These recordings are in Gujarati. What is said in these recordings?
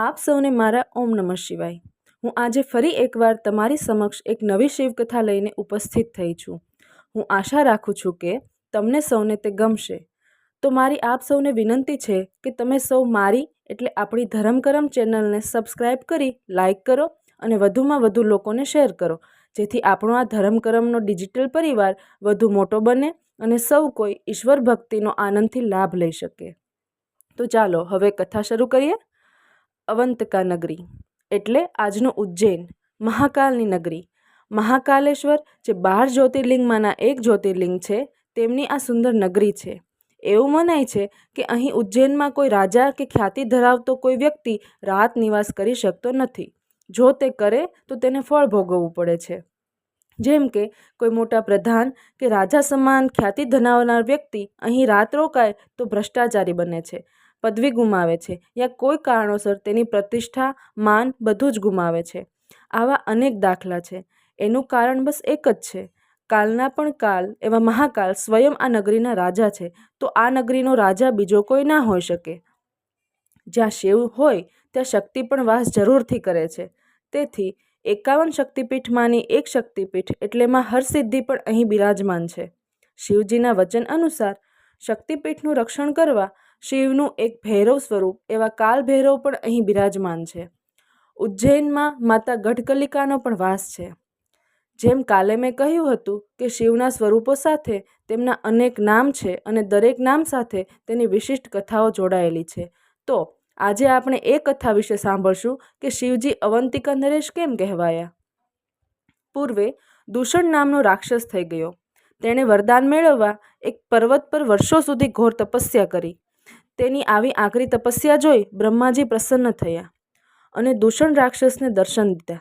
આપ સૌને મારા ઓમ નમઃ શિવાય. હું આજે ફરી એકવાર તમારી સમક્ષ એક નવી શિવકથા લઈને ઉપસ્થિત થઈ છું. હું આશા રાખું છું કે તમને સૌને તે ગમશે. તો મારી આપ સૌને વિનંતી છે કે તમે સૌ મારી એટલે આપણી ધરમકરમ ચેનલને સબસ્ક્રાઈબ કરી લાઇક કરો અને વધુમાં વધુ લોકોને શેર કરો, જેથી આપણો આ ધરમકરમનો ડિજિટલ પરિવાર વધુ મોટો બને અને સૌ કોઈ ઈશ્વર ભક્તિનો આનંદથી લાભ લઈ શકે. તો ચાલો હવે કથા શરૂ કરીએ. અવંતકા નગરી, એટલે આજનું ઉજ્જૈન, મહાકાલની નગરી. મહાકાલેશ્વર, જે બાર જ્યોતિર્લિંગમાંના એક જ્યોતિર્લિંગ છે, તેમની આ સુંદર નગરી છે. એવું મનાય છે કે અહીં ઉજ્જૈનમાં કોઈ રાજા કે ખ્યાતિ ધરાવતો કોઈ વ્યક્તિ રાત નિવાસ કરી શકતો નથી. જો તે કરે, તો તેને ફળ ભોગવવું પડે છે. જેમ કે, કોઈ મોટા પ્રધાન કે રાજા સમાન ખ્યાતિ ધરાવનાર વ્યક્તિ અહીં રાત રોકાય તો ભ્રષ્ટાચારી બને છે. પદવી ગુમાવે છે યા કોઈ કારણોસર તેની પ્રતિષ્ઠા, માન બધું જ ગુમાવે છે. આવા અનેક દાખલા છે. એનું કારણ બસ એક જ છે. કાલના પણ કાલ એવા મહાકાલ સ્વયં આ નગરીના રાજા છે, તો આ નગરીનો રાજા બીજો કોઈ ના હોઈ શકે. જ્યાં શિવ હોય, ત્યાં શક્તિ પણ વાસ જરૂરથી કરે છે. તેથી, એકાવન શક્તિપીઠમાંની એક શક્તિપીઠ એટલે માં હરસિદ્ધિ પણ અહીં બિરાજમાન છે. શિવજીના વચન અનુસાર, શક્તિપીઠનું રક્ષણ કરવા શિવનું એક ભૈરવ સ્વરૂપ એવા કાલ ભૈરવ પણ અહીં બિરાજમાન છે. ઉજ્જૈનમાં માતા ગઢકલિકાનો પણ વાસ છે. જેમ કાલે મેં કહ્યું હતું કે શિવના સ્વરૂપો સાથે તેમના અનેક નામ છે અને દરેક નામ સાથે તેની વિશિષ્ટ કથાઓ જોડાયેલી છે. તો આજે આપણે એ કથા વિશે સાંભળશું કે શિવજી અવંતિકા નરેશ કેમ કહેવાયા? પૂર્વે દૂષણ નામનો રાક્ષસ થઈ ગયો. તેણે વરદાન મેળવવા એક પર્વત પર વર્ષો સુધી ઘોર તપસ્યા કરી. તેની આવી આકરી તપસ્યા જોઈ બ્રહ્માજી પ્રસન્ન થયા અને દૂષણ રાક્ષસને દર્શન દીધા.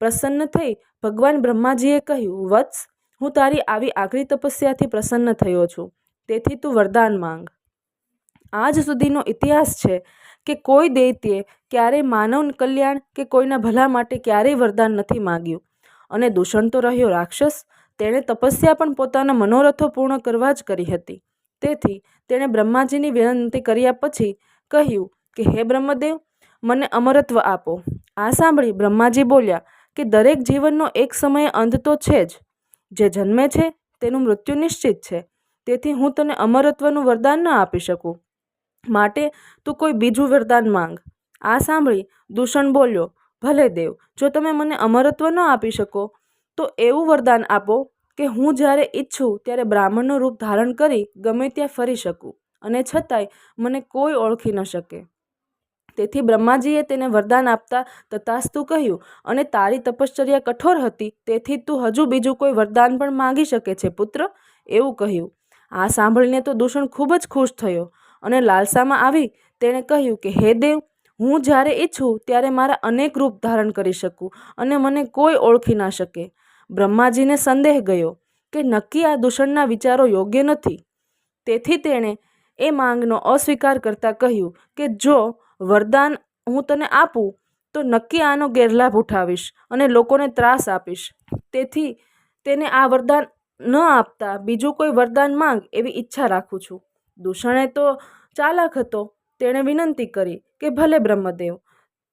પ્રસન્ન થઈ ભગવાન બ્રહ્માજીએ કહ્યું, વત્સ, હું તારી આવી આકરી તપસ્યાથી પ્રસન્ન થયો છું. તેથી તું વરદાન માંગ. આજ સુધીનો ઇતિહાસ છે કે કોઈ દૈત્યે ક્યારેય માનવ કલ્યાણ કે કોઈના ભલા માટે ક્યારેય વરદાન નથી માગ્યું. અને દૂષણ તો રહ્યો રાક્ષસ, તેણે તપસ્યા પણ પોતાના મનોરથો પૂર્ણ કરવા જ કરી હતી. તેથી તેણે બ્રહ્માજીની વિનંતી કર્યા પછી કહ્યું કે, હે બ્રહ્મદેવ, મને અમરત્વ આપો. આ સાંભળી બ્રહ્માજી બોલ્યા કે, દરેક જીવનનો એક સમયે અંત તો છે જ. જે જન્મે છે, તેનું મૃત્યુ નિશ્ચિત છે. તેથી હું તને અમરત્વનું વરદાન ન આપી શકું. માટે તું કોઈ બીજું વરદાન માંગ. આ સાંભળી દૂષણ બોલ્યો, ભલે દેવ, જો તમે મને અમરત્વ ન આપી શકો, તો એવું વરદાન આપો કે હું જ્યારે ઈચ્છું ત્યારે બ્રાહ્મણનું રૂપ ધારણ કરી ગમે ત્યાં ફરી શકું. અને છતાંય મને કોઈ ઓળખી ન શકે. તેથી બ્રહ્માજીએ તેને વરદાન આપતા તથાસ્તુ કહ્યું, અને તારી તપશ્ચર્યા કઠોર હતી, તેથી તું હજુ બીજું કોઈ વરદાન પણ માંગી શકે છે, પુત્ર એવું કહ્યું. આ સાંભળીને તો દૂષણ ખૂબ જ ખુશ થયો અને લાલસામાં આવી તેણે કહ્યું કે, હે દેવ, હું જ્યારે ઈચ્છું ત્યારે મારા અનેક રૂપ ધારણ કરી શકું અને મને કોઈ ઓળખી ના શકે. બ્રહ્માજીને સંદેહ ગયો કે નક્કી આ દૂષણના વિચારો યોગ્ય નથી. તેથી તેણે એ માંગનો અસ્વીકાર કરતાં કહ્યું કે જો વરદાન હું તને આપું, તો નક્કી આનો ગેરલાભ ઉઠાવીશ અને લોકોને ત્રાસ આપીશ. તેથી તેને આ વરદાન ન આપતા બીજું કોઈ વરદાન માંગ એવી ઈચ્છા રાખું છું. દૂષણે તો ચાલાક હતો. તેણે વિનંતી કરી કે ભલે બ્રહ્મદેવ,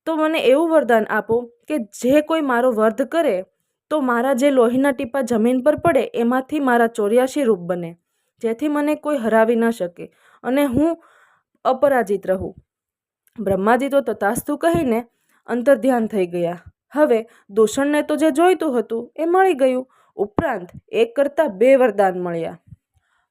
તો મને એવું વરદાન આપો કે જે કોઈ મારો વર્ધ કરે તો મારા જે લોહીના ટીપા જમીન પર પડે, એમાંથી મારા ચોર્યાસી રૂપ બને. જેથી મને કોઈ હરાવી ન શકે અને હું અપરાજિત રહું. બ્રહ્માજી તો તથાસ્તુ કહીને અંતર્ધ્યાન થઈ ગયા. હવે દૂષણને તો જે જોઈતું હતું એ મળી ગયું. ઉપરાંત એક કરતાં બે વરદાન મળ્યા.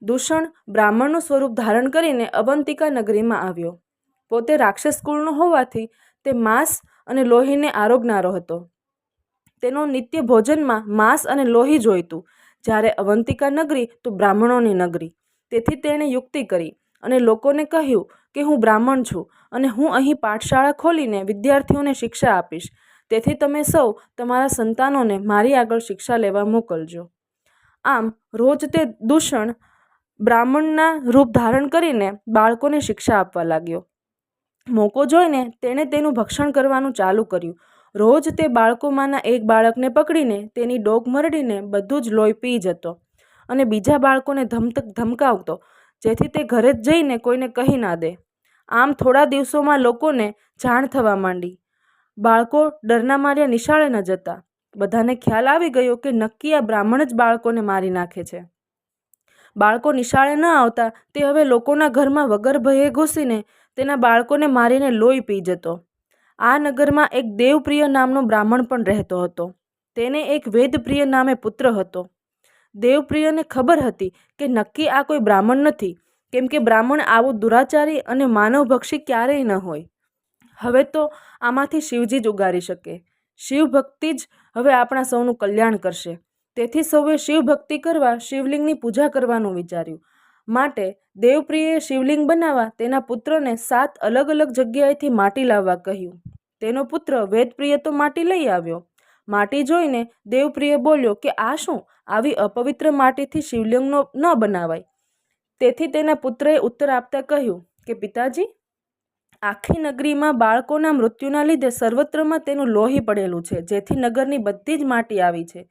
દૂષણ બ્રાહ્મણનું સ્વરૂપ ધારણ કરીને અવંતિકા નગરીમાં આવ્યો. પોતે રાક્ષસ કુળનો હોવાથી તે માંસ અને લોહીને આરોગનારો હતો. તેનો નિત્ય ભોજનમાં માંસ અને લોહી જોઈતું. જ્યારે અવંતિકા નગરી, તો બ્રાહ્મણોની નગરી. તેથી તેણે યુક્તિ કરી અને લોકોને કહ્યું કે હું બ્રાહ્મણ છું અને હું અહીં પાઠશાળા ખોલીને વિદ્યાર્થીઓને શિક્ષા આપીશ. તેથી તમે સૌ તમારા સંતાનોને મારી આગળ શિક્ષા લેવા મોકલજો. આમ, રોજ તે દૂષણ બ્રાહ્મણના રૂપ ધારણ કરીને બાળકોને શિક્ષા આપવા લાગ્યો. મોકો જોઈને તેણે તેનું ભક્ષણ કરવાનું ચાલુ કર્યું. રોજ તે બાળકોમાંના એક બાળકને પકડીને તેની ડોક મરડીને બધું જ લોહી પી જતો અને બીજા બાળકોને ધમતક ધમકાવતો, જેથી તે ઘરે જ જઈને કોઈને કહી ના દે. આમ થોડા દિવસોમાં લોકોને જાણ થવા માંડી. બાળકો ડરના માર્યા નિશાળે ન જતા. બધાને ખ્યાલ આવી ગયો કે નક્કી આ બ્રાહ્મણ જ બાળકોને મારી નાખે છે. બાળકો નિશાળે ન આવતા તે હવે લોકોના ઘરમાં વગર ભયે ઘૂસીને તેના બાળકોને મારીને લોહી પી જતો. આ નગરમાં એક દેવપ્રિય નામનો બ્રાહ્મણ પણ રહેતો હતો. તેને એક વેદપ્રિય નામે પુત્ર હતો. દેવપ્રિયને ખબર હતી કે નક્કી આ કોઈ બ્રાહ્મણ નથી, કેમ કે બ્રાહ્મણ આવું દુરાચારી અને માનવભક્ષી ક્યારેય ન હોય. હવે તો આમાંથી શિવજી જ ઉગારી શકે. શિવ ભક્તિ જ હવે આપણા સૌનું કલ્યાણ કરશે. તેથી સૌએ શિવ ભક્તિ કરવા શિવલિંગની પૂજા કરવાનું વિચાર્યું. માટે દેવપ્રિયે શિવલિંગ બનાવવા તેના પુત્રને સાત અલગ અલગ જગ્યાએથી માટી લાવવા કહ્યું. તેનો પુત્ર વેદપ્રિય તો માટી લઈ આવ્યો. માટી જોઈને દેવપ્રિય બોલ્યો કે, આ શું? આવી અપવિત્ર માટીથી શિવલિંગનો ન બનાવાય. તેથી તેના પુત્રએ ઉત્તર આપતા કહ્યું કે, પિતાજી, આખી નગરીમાં બાળકોના મૃત્યુના લીધે સર્વત્રમાં તેનું લોહી પડેલું છે, જેથી નગરની બધી જ માટી આવી છે.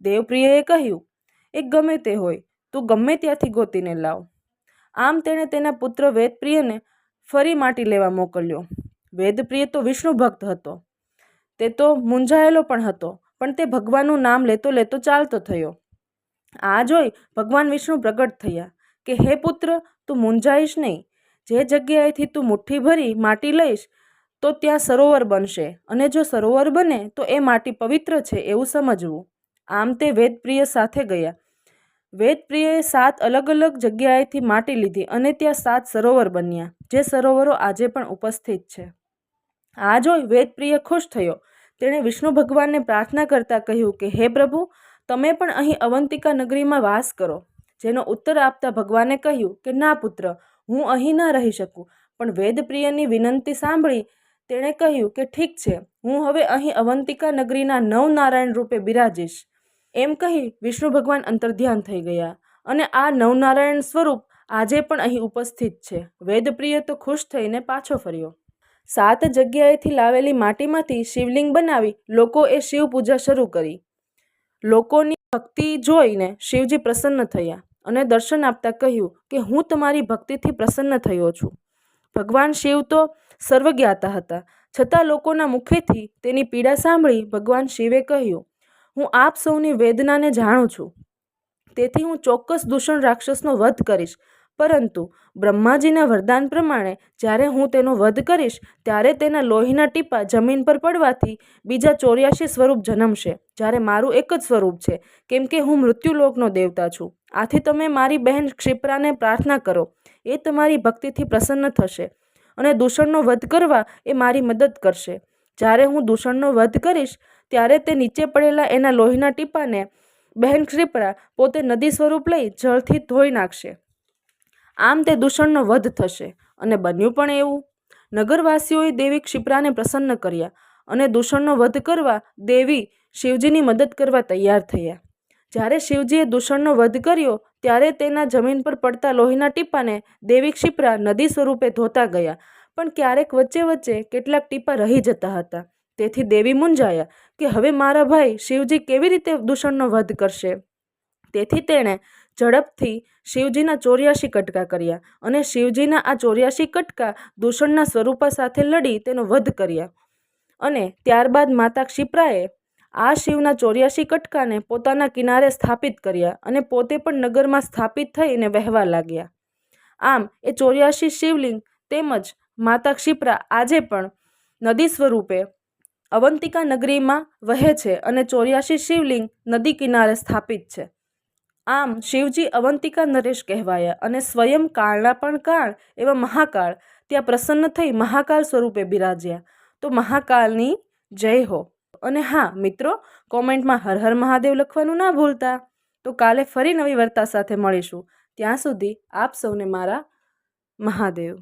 દેવપ્રિયએ કહ્યું, એ ગમે તે હોય તું ગમે ત્યાંથી ગોતીને લાવ. આમ તેણે તેના પુત્ર વેદપ્રિયને ફરી માટી લેવા મોકલ્યો. વેદપ્રિય તો વિષ્ણુ ભક્ત હતો. તે તો મૂંઝાયેલો પણ હતો, પણ તે ભગવાનનું નામ લેતો લેતો ચાલતો થયો. આ જોઈ ભગવાન વિષ્ણુ પ્રગટ થયા કે, હે પુત્ર, તું મૂંઝાઈશ નહીં. જે જગ્યાએથી તું મુઠ્ઠી ભરી માટી લઈશ, તો ત્યાં સરોવર બનશે. અને જો સરોવર બને, તો એ માટી પવિત્ર છે એવું સમજવું. આમ તે વેદપ્રિય સાથે ગયા. વેદપ્રિયએ સાત અલગ અલગ જગ્યાએથી માટી લીધી અને ત્યાં સાત સરોવર બન્યા, જે સરોવરો આજે પણ ઉપસ્થિત છે. આ જોઈ વેદપ્રિય ખુશ થયો. તેણે વિષ્ણુ ભગવાનને પ્રાર્થના કરતાં કહ્યું કે, હે પ્રભુ, તમે પણ અહીં અવંતિકા નગરીમાં વાસ કરો. જેનો ઉત્તર આપતા ભગવાને કહ્યું કે, ના પુત્ર, હું અહીં ના રહી શકું. પણ વેદપ્રિયની વિનંતી સાંભળી તેણે કહ્યું કે, ઠીક છે, હું હવે અહીં અવંતિકા નગરીના નવનારાયણ રૂપે બિરાજીશ. એમ કહી વિષ્ણુ ભગવાન અંતર્ધ્યાન થઈ ગયા અને આ નવનારાયણ સ્વરૂપ આજે પણ અહીં ઉપસ્થિત છે. વેદપ્રિય તો ખુશ થઈને પાછો ફર્યો. સાત જગ્યાએથી લાવેલી માટીમાંથી શિવલિંગ બનાવી લોકોએ શિવ પૂજા શરૂ કરી. લોકોની ભક્તિ જોઈને શિવજી પ્રસન્ન થયા અને દર્શન આપતા કહ્યું કે હું તમારી ભક્તિથી પ્રસન્ન થયો છું. ભગવાન શિવ તો સર્વજ્ઞાતા હતા. છતાં લોકોના મુખેથી તેની પીડા સાંભળી ભગવાન શિવે કહ્યું હું આપ સૌની વેદનાને જાણું છું. તેથી હું ચોક્કસ દૂષણ રાક્ષસનો વધ કરીશ. પરંતુ બ્રહ્માજીના વરદાન પ્રમાણે જ્યારે હું તેનો વધ કરીશ, ત્યારે તેના લોહીના ટીપા જમીન પર પડવાથી બીજા ચોર્યાસી સ્વરૂપ જન્મશે, જ્યારે મારું એક જ સ્વરૂપ છે, કેમ કે હું મૃત્યુલોકનો દેવતા છું. આથી તમે મારી બહેન ક્ષિપ્રાને પ્રાર્થના કરો. એ તમારી ભક્તિથી પ્રસન્ન થશે અને દૂષણનો વધ કરવા એ મારી મદદ કરશે. જ્યારે હું દૂષણનો વધ કરીશ ત્યારે તે નીચે પડેલા એના લોહીના ટીપાને બહેન ક્ષિપ્રા પોતે નદી સ્વરૂપ લઈ જળથી ધોઈ નાખશે. આમ તે દૂષણનો વધ થશે અને બન્યું પણ એવું. નગરવાસીઓએ દેવી ક્ષિપ્રાને પ્રસન્ન કર્યા અને દૂષણનો વધ કરવા દેવી શિવજીની મદદ કરવા તૈયાર થયા. જ્યારે શિવજીએ દૂષણનો વધ કર્યો ત્યારે તેના જમીન પર પડતા લોહીના ટીપાને દેવી ક્ષિપ્રા નદી સ્વરૂપે ધોતા ગયા. પણ ક્યારેક વચ્ચે વચ્ચે કેટલાક ટીપા રહી જતા હતા. તેથી દેવી મૂંઝાયા કે હવે મારા ભાઈ શિવજી કેવી રીતે દૂષણનો વધ કરશે? તેથી તેણે ઝડપથી શિવજીના ચોર્યાસી કટકા કર્યા અને શિવજીના આ ચોર્યાસી કટકા દૂષણના સ્વરૂપા સાથે લડી તેનો વધ કર્યા. અને ત્યારબાદ માતા ક્ષિપ્રાએ આ શિવના ચોર્યાસી કટકાને પોતાના કિનારે સ્થાપિત કર્યા અને પોતે પણ નગરમાં સ્થાપિત થઈને વહેવા લાગ્યા. આમ, એ ચોર્યાસી શિવલિંગ તેમજ માતા ક્ષિપ્રા આજે પણ નદી સ્વરૂપે અવંતિકા નગરીમાં વહે છે અને ચોર્યાસી શિવલિંગ નદી કિનારે સ્થાપિત છે. આમ શિવજી અવંતિકા નરેશ કહેવાયા અને સ્વયં કાળના પણ કાળ એવા મહાકાળ ત્યાં પ્રસન્ન થઈ મહાકાળ સ્વરૂપે બિરાજ્યા. તો મહાકાળની જય હો. અને હા, મિત્રો, કોમેન્ટમાં હર હર મહાદેવ લખવાનું ના ભૂલતા. તો કાલે ફરી નવી વાર્તા સાથે મળીશું. ત્યાં સુધી આપ સૌને મારા મહાદેવ.